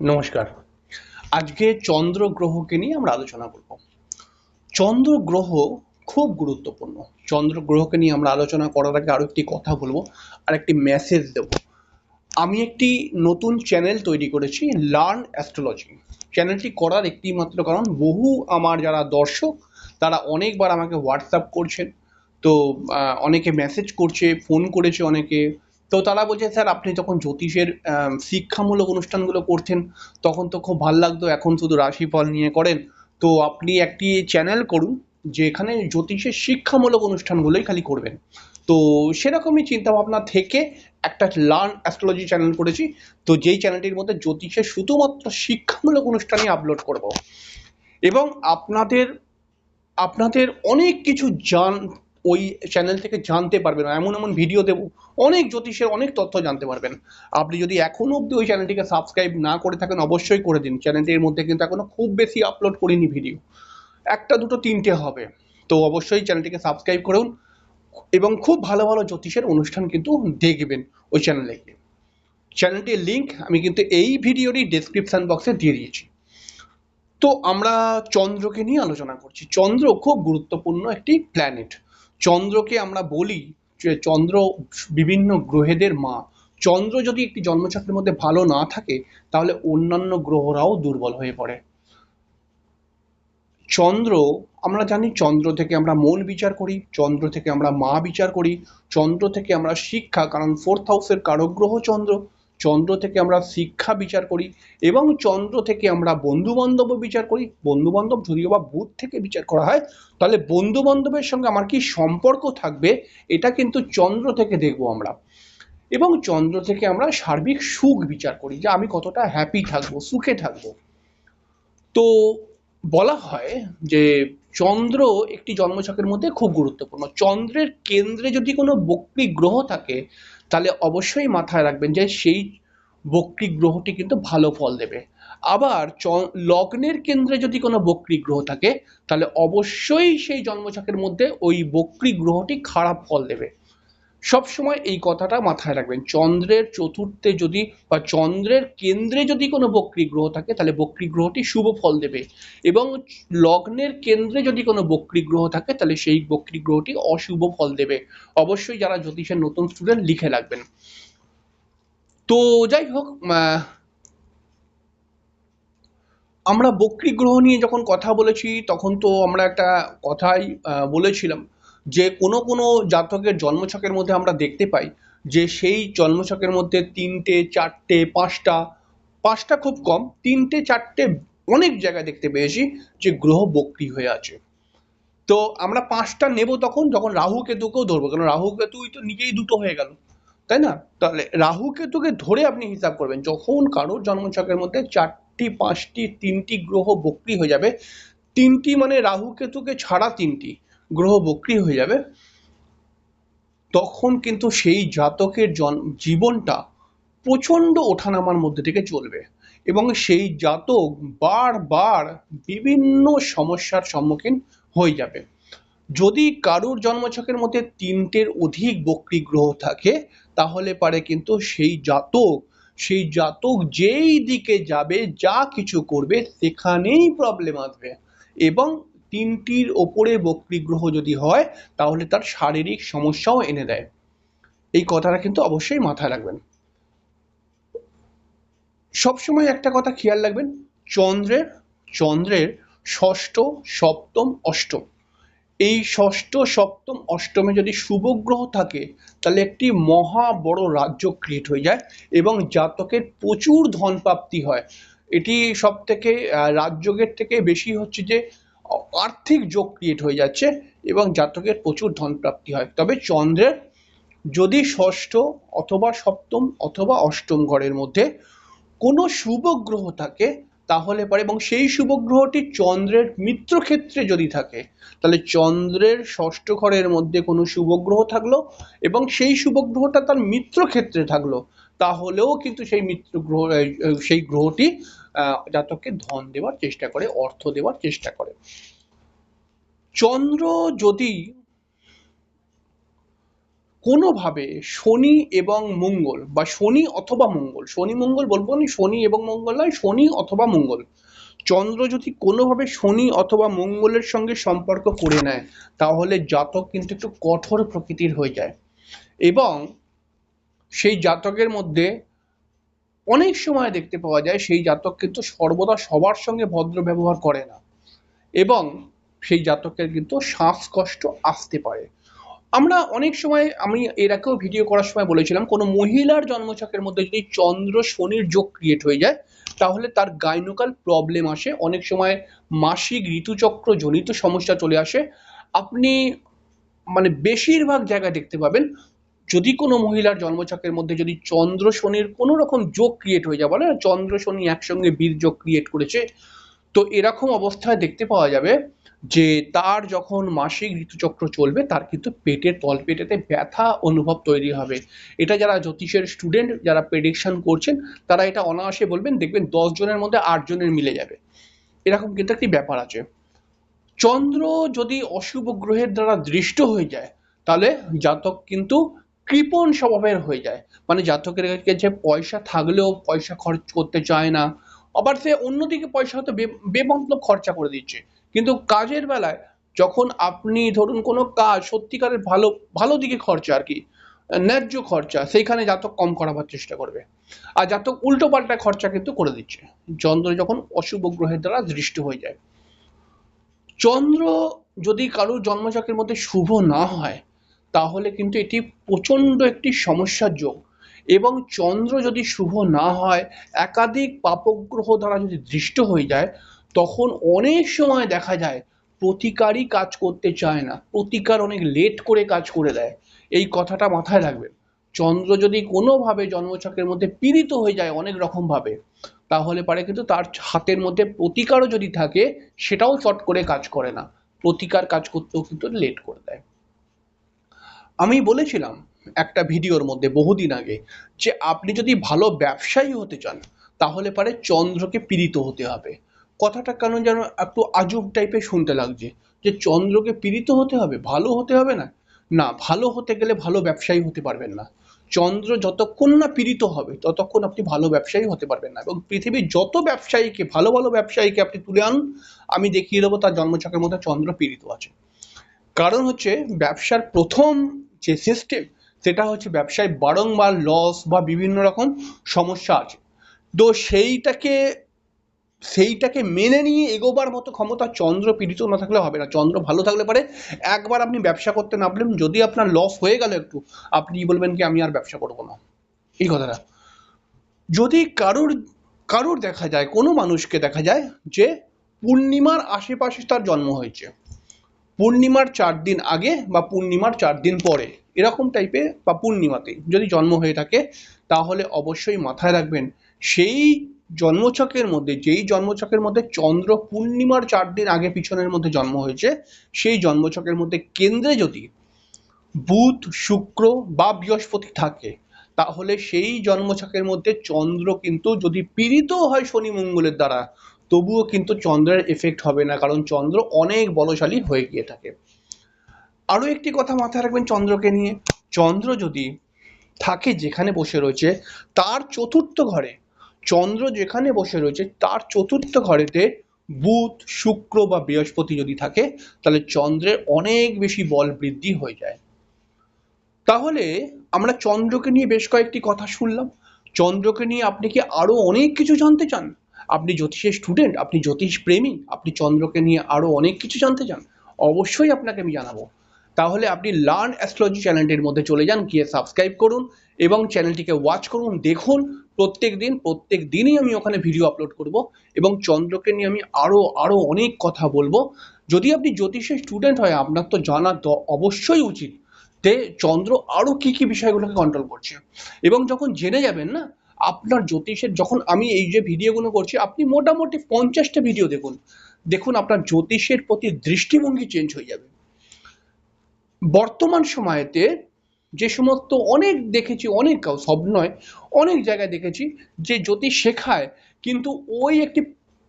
নমস্কার। আজকে চন্দ্র গ্রহকে নিয়ে আমরা আলোচনা করব। চন্দ্র গ্রহ খুব গুরুত্বপূর্ণ। চন্দ্র গ্রহকে নিয়ে আমরা আলোচনা করার আগে আরও একটি কথা বলব, আর একটি মেসেজ দেব। আমি একটি নতুন চ্যানেল তৈরি করেছি লার্ন অ্যাস্ট্রোলজি চ্যানেলটি করার একটি মাত্র কারণ, বহু আমার যারা দর্শক, তারা অনেকবার আমাকে হোয়াটসঅ্যাপ করছেন। তো অনেকে মেসেজ করছে ফোন করেছে অনেকে। তো তারা বলছে স্যার, আপনি যখন জ্যোতিষের শিক্ষামূলক অনুষ্ঠানগুলো করতেন তখন তো খুব ভালো লাগতো। এখন শুধু রাশিফল নিয়ে করেন। তো আপনি একটি চ্যানেল করুন, যেখানে জ্যোতিষের শিক্ষামূলক অনুষ্ঠানগুলোই খালি করবেন। তো সেরকমই চিন্তাভাবনা থেকে একটা লার্ন অ্যাস্ট্রোলজি চ্যানেল করেছি। তো যেই চ্যানেলটির মধ্যে জ্যোতিষের শুধুমাত্র শিক্ষামূলক অনুষ্ঠানই আপলোড করব। এবং আপনাদের আপনাদের অনেক কিছু জান ওই চ্যানেল থেকে জানতে পারবেন এমন এমন ভিডিও দেবো, অনেক জ্যোতিষের অনেক তথ্য জানতে পারবেন। আপনি যদি এখনও অবধি ওই চ্যানেলটিকে সাবস্ক্রাইব না করে থাকেন, অবশ্যই করে দিন। চ্যানেলটির মধ্যে কিন্তু এখনও খুব বেশি আপলোড করিনি ভিডিও একটা, দুটো, তিনটে হবে। তো অবশ্যই চ্যানেলটিকে সাবস্ক্রাইব করুন এবং খুব ভালো ভালো জ্যোতিষের অনুষ্ঠান কিন্তু দেখবেন ওই চ্যানেলে গিয়ে চ্যানেলটির লিঙ্ক আমি কিন্তু এই ভিডিওরই ডেসক্রিপশন বক্সে দিয়ে দিয়েছি। তো আমরা চন্দ্রকে নিয়ে আলোচনা করছি। চন্দ্র খুব গুরুত্বপূর্ণ একটি প্ল্যানেট চন্দ্রকে আমরা বলি যে চন্দ্র বিভিন্ন গ্রহেদের মা। চন্দ্র যদি একটি জন্মচক্রের মধ্যে ভালো না থাকে, তাহলে অন্যান্য গ্রহরাও দুর্বল হয়ে পড়ে। চন্দ্র, আমরা জানি চন্দ্র থেকে আমরা মন বিচার করি, চন্দ্র থেকে আমরা মা বিচার করি, চন্দ্র থেকে আমরা শিক্ষা, কারণ ফোর্থ হাউসের কারক গ্রহ চন্দ্র। চন্দ্র থেকে আমরা শিক্ষা বিচার করি এবং চন্দ্র থেকে আমরা বন্ধু বান্ধব বিচার করি। বন্ধু বান্ধব যদিও বা বুধ থেকে বিচার করা হয়, তাহলে বন্ধু বান্ধবের সঙ্গে আমার কি সম্পর্ক থাকবে? এটা কিন্তু চন্দ্র থেকে দেখব আমরা। এবং চন্দ্র থেকে আমরা সার্বিক সুখ বিচার করি যে আমি কতটা হ্যাপি থাকব, সুখে থাকব। তো বলা হয় যে চন্দ্র একটি জন্মছকের মধ্যে খুব গুরুত্বপূর্ণ। চন্দ্রের কেন্দ্রে যদি কোনো বক্রী গ্রহ থাকে, তাহলে অবশ্যই মাথায় রাখবেন যে সেই বক্রী গ্রহটি কিন্তু ভালো ফল দেবে। আবার চ- লগ্নের কেন্দ্রে যদি কোনো বক্রী গ্রহ থাকে, তাহলে অবশ্যই সেই জন্মছকের মধ্যে ওই বক্রী গ্রহটি খারাপ ফল দেবে। সবসময় এই কথাটা মাথায় রাখবেন। চন্দ্রের চতুর্থে যদি বা চন্দ্রের কেন্দ্রে যদি কোনো বক্রী গ্রহ থাকে, তাহলে বক্রী গ্রহটি শুভ ফল দেবে। এবং লগ্নের কেন্দ্রে যদি কোনো বক্রী গ্রহ থাকে, তাহলে সেই বক্রী গ্রহটি অশুভ ফল দেবে। অবশ্যই যারা জ্যোতিষের নতুন স্টুডেন্ট লিখে রাখবেন। তো যাই হোক আমরা বক্রী গ্রহ নিয়ে যখন কথা বলেছি, তখন তো আমরা একটা কথাই বলেছিলাম। যে কোনো কোনো জাতকের জন্মছকের মধ্যে আমরা দেখতে পাই যে সেই জন্মছকের মধ্যে তিনটে, চারটে, পাঁচটা পাঁচটা খুব কম, তিনটে, চারটে অনেক জায়গায় দেখতে পেয়েছি যে গ্রহ বক্রি হয়ে আছে। তো আমরা পাঁচটা নেব তখন যখন রাহু কেতুকেও ধরবো কারণ রাহু কেতুই তো নিজেই দুটো হয়ে গেল, তাই না? তাহলে রাহু কেতুকে ধরে আপনি হিসাব করবেন, যখন কারোর জন্মছকের মধ্যে চারটি, পাঁচটি, তিনটি গ্রহ বক্রি হয়ে যাবে, তিনটি মানে রাহু কেতুকে ছাড়া তিনটি। গ্রহ বক্রী হয়ে যাবে, তখন কিন্তু সেই জাতকের জীবনটা প্রচণ্ড ওঠানামার মধ্যে থেকে চলবে এবং সেই জাতক বারবার বিভিন্ন সমস্যার সম্মুখীন হয়ে যাবে। যদি কারুর জন্মছকের মধ্যে তিনটের অধিক বক্রী গ্রহ থাকে, তাহলে পারে কিন্তু সেই জাতক সেই জাতক যেই দিকে যাবে, যা কিছু করবে, সেখানেই প্রবলেম আসবে এবং তিনটির ওপরে বক্রী গ্রহ যদি হয়, তাহলে তার শারীরিক সমস্যাও এনে দেয়। এই কথাটা কিন্তু অবশ্যই মাথায় রাখবেন। সবসময় একটা কথা খেয়াল রাখবেন, চন্দ্রের চন্দ্রের ষষ্ঠ, সপ্তম, অষ্টম। এই ষষ্ঠ, সপ্তম, অষ্টমে যদি শুভ গ্রহ থাকে, তাহলে একটি মহা বড় রাজ্য ক্রিয়েট হয়ে যায় এবং জাতকের প্রচুর ধন প্রাপ্তি হয়। এটি সব থেকে রাজযোগের থেকে বেশি হচ্ছে যে আর্থিক যোগ ক্রিয়েট হয়ে যাচ্ছে এবং জাতকের প্রচুর ধন প্রাপ্তি হয়। তবে চন্দ্রের যদি ষষ্ঠ অথবা সপ্তম অথবা অষ্টম ঘরের মধ্যে কোনো শুভ গ্রহ থাকে, তাহলে পারে এবং সেই শুভ গ্রহটি চন্দ্রের মিত্রক্ষেত্রে যদি থাকে, তাহলে চন্দ্রের ষষ্ঠ ঘরের মধ্যে কোনো শুভ গ্রহ থাকল এবং সেই শুভ গ্রহটা তার মিত্রক্ষেত্রে থাকল, তাহলেও কিন্তু সেই মিত্র গ্রহ সেই গ্রহটি জাতককে ধন দেওয়ার চেষ্টা করে, অর্থ দেওয়ার চেষ্টা করে। চন্দ্র যদি কোনোভাবে শনি এবং মঙ্গল বা শনি অথবা মঙ্গল, শনি মঙ্গল বলব না শনি এবং মঙ্গল নয়, শনি অথবা মঙ্গল, চন্দ্র যদি কোনোভাবে শনি অথবা মঙ্গলের সঙ্গে সম্পর্ক করে নেয়, তাহলে জাতক কিন্তু একটু কঠোর প্রকৃতির হয়ে যায়। এবং সেই জাতকের মধ্যে অনেক সময় দেখতে পাওয়া যায় সেই জাতক কিন্তু সর্বদা সবার সঙ্গে ভদ্র ব্যবহার করে না। এবং সেই জাতকের কিন্তু শ্বাসকষ্ট আসতে পারে। আমরা অনেক সময় আমি এর আগেও ভিডিও করার সময় বলেছিলাম, কোনো মহিলার জন্মছকের মধ্যে যদি চন্দ্র শনির যোগ ক্রিয়েট হয়ে যায়, তাহলে তার গাইনোকাল প্রবলেম আসে। অনেক সময় মাসিক ঋতুচক্র জনিত সমস্যা চলে আসে। আপনি মানে বেশিরভাগ জায়গায় দেখতে পাবেন যদি কোনো মহিলার জন্মছকের মধ্যে যদি চন্দ্র শনির কোনো রকম যোগ ক্রিয়েট হয়ে যায়, বলে চন্দ্র শনি একসঙ্গে বীর যোগ ক্রিয়েট করেছে, তো এরকম অবস্থায় দেখতে পাওয়া যাবে যে তার যখন মাসিক ঋতুচক্র চলবে, তার কিন্তু পেটের তলপেটেতে ব্যথা অনুভব তৈরি হবে। এটা যারা জ্যোতিষের স্টুডেন্ট যারা প্রেডিকশন করছেন, তারা এটা অনায়াসে বলবেন, দেখবেন দশ জনের মধ্যে আট জনের মিলে যাবে। এরকম কিন্তু একটি ব্যাপার আছে। চন্দ্র যদি অশুভ গ্রহের দ্বারা দৃষ্ট হয়ে যায়, তাহলে জাতক কিন্তু কৃপণ স্বভাবের হয়ে যায়। মানে জাতকের কাছে পয়সা থাকলেও পয়সা খরচ করতে চায় না, আবার সে অন্যদিকে পয়সা হয়তো বেমতলব খরচা করে দিচ্ছে। কিন্তু কাজের বেলায় যখন আপনি ধরুন কোনো কাজ সত্যিকারের ভালো ভালো দিকে খরচা আর কি, ন্যায্য খরচা, সেইখানে জাতক কম করাবার চেষ্টা করবে। আর জাতক উল্টো পাল্টা খরচা কিন্তু করে দিচ্ছে। চন্দ্র যখন অশুভ গ্রহের দ্বারা দৃষ্ট হয়ে যায়। চন্দ্র যদি কারোর জন্মচক্রের মধ্যে শুভ না হয় তাহলে কিন্তু এটি প্রচণ্ড একটি সমস্যার যোগ। এবং চন্দ্র যদি শুভ না হয়, একাধিক পাপগ্রহ দ্বারা যদি দৃষ্ট হয়ে যায়, তখন অনেক সময় দেখা যায় প্রতিকারই কাজ করতে চায় না। প্রতিকার অনেক লেট করে কাজ করে দেয়। এই কথাটা মাথায় রাখবেন। চন্দ্র যদি কোনোভাবে জন্মচক্রের মধ্যে পীড়িত হয়ে যায় অনেক রকমভাবে, তাহলে পারে কিন্তু তার হাতের মধ্যে প্রতিকারও যদি থাকে, সেটাও চট করে কাজ করে না। প্রতিকার কাজ করতেও কিন্তু লেট করে দেয়। আমি বলেছিলাম একটা ভিডিওর মধ্যে বহুদিন আগে যে আপনি যদি ভালো ব্যবসায়ী হতে চান, তাহলে পারে চন্দ্রকে পীড়িত হতে হবে। কথাটা কেন যেন একটু আজব টাইপের শুনতে লাগছে যে চন্দ্রকে পীড়িত হতে হবে, ভালো হতে হবে না? না, ভালো হতে গেলে ভালো ব্যবসায়ী হতে পারবেন না। চন্দ্র যতক্ষণ না পীড়িত হবে, ততক্ষণ আপনি ভালো ব্যবসায়ী হতে পারবেন না। এবং পৃথিবীর যত ব্যবসায়ীকে, ভালো ভালো ব্যবসায়ীকে আপনি তুলে আনুন, আমি দেখিয়ে দেবো তার জন্মছকের মধ্যে চন্দ্র পীড়িত আছে। কারণ হচ্ছে ব্যবসার প্রথম যে সিস্টেম সেটা হচ্ছে ব্যবসায় বারংবার লস বা বিভিন্ন রকম সমস্যা আছে। তো সেইটাকে সেইটাকে মেনে নিয়ে এগোবার মতো ক্ষমতা চন্দ্র পীড়িত না থাকলে হবে না। চন্দ্র ভালো থাকলে পারে, একবার আপনি ব্যবসা করতে নামলেন, যদি আপনার লস হয়ে গেল একটু, আপনি বলবেন কি, আমি আর ব্যবসা করব না। এই কথাটা। যদি কারুর কারুর দেখা যায়, কোনো মানুষকে দেখা যায় যে পূর্ণিমার আশেপাশে তার জন্ম হয়েছে পূর্ণিমার চার দিন আগে বা পূর্ণিমার চার দিন পরে, এরকম টাইপের বা পূর্ণিমাতে যদি জন্ম হয়ে থাকে, তাহলে অবশ্যই মাথায় রাখবেন, সেই জন্মছকের মধ্যে, যেই জন্মছকের মধ্যে চন্দ্র পূর্ণিমার চার দিন আগে পিছনের মধ্যে জন্ম হয়েছে, সেই জন্মছকের মধ্যে কেন্দ্রে যদি বুধ, শুক্র বা বৃহস্পতি থাকে, তাহলে সেই জন্মছকের মধ্যে চন্দ্র কিন্তু যদি পীড়িত হয় শনি মঙ্গলের দ্বারা তবুও কিন্তু চন্দ্রের এফেক্ট হবে না, কারণ চন্দ্র অনেক বলশালী হয়ে গিয়ে থাকে। আরও একটি কথা মাথায় রাখবেন চন্দ্রকে নিয়ে। চন্দ্র যদি থাকে যেখানে বসে রয়েছে, তার চতুর্থ ঘরে, চন্দ্র যেখানে বসে রয়েছে, তার চতুর্থ ঘরেতে বুধ, শুক্র বা বৃহস্পতি যদি থাকে, তাহলে চন্দ্রের অনেক বেশি বল বৃদ্ধি হয়ে যায়। তাহলে আমরা চন্দ্রকে নিয়ে বেশ কয়েকটি কথা শুনলাম। চন্দ্রকে নিয়ে আপনি কি আরও অনেক কিছু জানতে চান? আপনি জ্যোতিষের স্টুডেন্ট আপনি জ্যোতিষ প্রেমী, আপনি চন্দ্রকে নিয়ে আরও অনেক কিছু জানতে চান, অবশ্যই আপনাকে আমি জানাব। তাহলে আপনি লার্ন অ্যাস্ট্রোলজি চ্যানেলটির মধ্যে চলে যান, গিয়ে সাবস্ক্রাইব করুন এবং চ্যানেলটিকে ওয়াচ করুন, দেখুন। প্রত্যেক দিন, প্রত্যেক দিনই আমি ওখানে ভিডিও আপলোড করব এবং চন্দ্রকে নিয়ে আমি আরও আরও অনেক কথা বলব। যদি আপনি জ্যোতিষের স্টুডেন্ট হয়, আপনার তো জানা অবশ্যই উচিত যে চন্দ্র আরও কী কী বিষয়গুলোকে কন্ট্রোল করছে। এবং যখন জেনে যাবেন না আপনার জ্যোতিষের, যখন আমি এই যে ভিডিওগুলো করছি, আপনি মোটামুটি পঞ্চাশটা ভিডিও দেখুন। দেখুন, আপনার জ্যোতিষের প্রতি দৃষ্টিভঙ্গি চেঞ্জ হয়ে যাবে। বর্তমান সময়েতে যে সমস্ত অনেক দেখেছি, অনেক সব নয়, অনেক জায়গায় দেখেছি যে জ্যোতিষ শেখায়, কিন্তু ওই একটি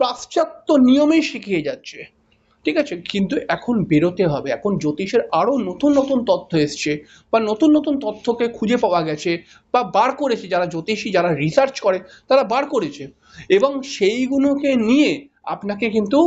পাশ্চাত্য নিয়মেই শিখিয়ে যাচ্ছে। ঠিক আছে? কিন্তু এখন বেরোতে হবে। এখন জ্যোতিষের আরও নতুন নতুন তথ্য এসছে বা নতুন নতুন তথ্যকে খুঁজে পাওয়া গেছে বা বার করেছে। যারা জ্যোতিষী, যারা রিসার্চ করে, তারা বার করেছে। এবং সেইগুলোকে নিয়ে আপনাকে কিন্তু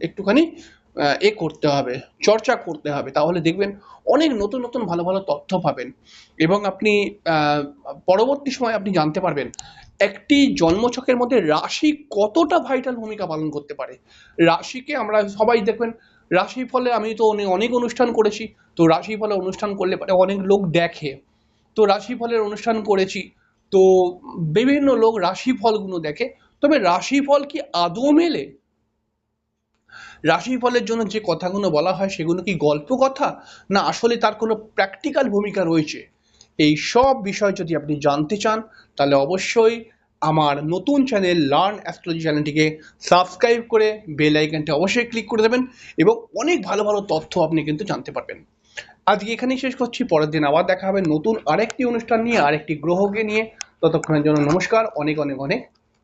একটুখানি এ করতে হবে, চর্চা করতে হবে। তাহলে দেখবেন অনেক নতুন নতুন ভালো ভালো তথ্য পাবেন। এবং আপনি পরবর্তী সময় আপনি জানতে পারবেন একটি জন্মছকের মধ্যে রাশি কতটা ভাইটাল ভূমিকা পালন করতে পারে? রাশিকে আমরা সবাই দেখবেন রাশি ফলে আমি তো অনেক অনুষ্ঠান করেছি, তো রাশি ফলে অনুষ্ঠান করলে পরে অনেক লোক দেখে। তো রাশি ফলের অনুষ্ঠান করেছি, তো বিভিন্ন লোক রাশি ফলগুলো দেখে। তবে রাশি ফল কি আদৌ মেলে? রাশি ফলের জন্য যে কথাগুলো বলা হয় সেগুলো কি গল্প কথা না, আসলে তার কোনো প্র্যাকটিক্যাল ভূমিকা রয়েছে। এই সব বিষয় যদি আপনি জানতে চান, তাহলে অবশ্যই আমার নতুন চ্যানেল লার্ন অ্যাস্ট্রোলজি চ্যানেলটিকে সাবস্ক্রাইব করে বেল আইকনটি অবশ্যই ক্লিক করে দেবেন এবং অনেক ভালো ভালো তথ্য আপনি কিন্তু জানতে পারবেন। আজকে এখানেই শেষ করছি, পরের দিন আবার দেখা হবে নতুন আরেকটি অনুষ্ঠান নিয়ে, আরেকটি গ্রহকে নিয়ে। ততক্ষণের জন্য নমস্কার, অনেক অনেক অনেক